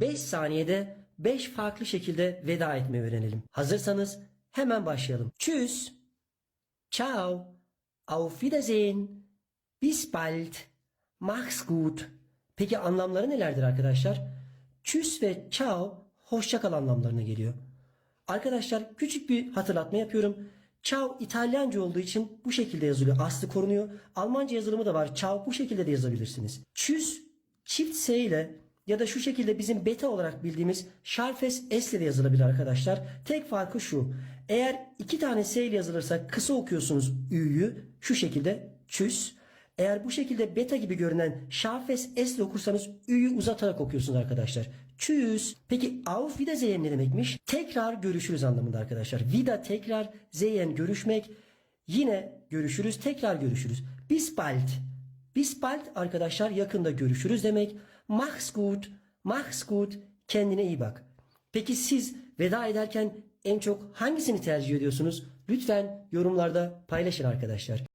5 saniyede 5 farklı şekilde veda etmeyi öğrenelim. Hazırsanız hemen başlayalım. Tschüss, ciao, auf Wiedersehen, bis bald, mach's gut. Peki anlamları nelerdir arkadaşlar? Tschüss ve ciao hoşça kal anlamlarına geliyor. Arkadaşlar küçük bir hatırlatma yapıyorum. Ciao İtalyanca olduğu için bu şekilde yazılıyor. Aslı korunuyor. Almanca yazılımı da var. Ciao bu şekilde de yazabilirsiniz. Tschüss çift S ile ya da şu şekilde bizim beta olarak bildiğimiz Şarfes S ile yazılabilir arkadaşlar. Tek farkı şu. Eğer iki tane S ile yazılırsa kısa okuyorsunuz Ü'yü şu şekilde Tschüss. Eğer bu şekilde beta gibi görünen Şarfes S ile okursanız Ü'yü uzatarak okuyorsunuz arkadaşlar. Tschüss. Peki auf Wiedersehen ne demekmiş? Tekrar görüşürüz anlamında arkadaşlar. Vida tekrar, sehen görüşmek. Yine görüşürüz, tekrar görüşürüz. Bis bald. Bis bald arkadaşlar yakında görüşürüz demek. Mach's gut, mach's gut. Kendine iyi bak. Peki siz veda ederken en çok hangisini tercih ediyorsunuz? Lütfen yorumlarda paylaşın arkadaşlar.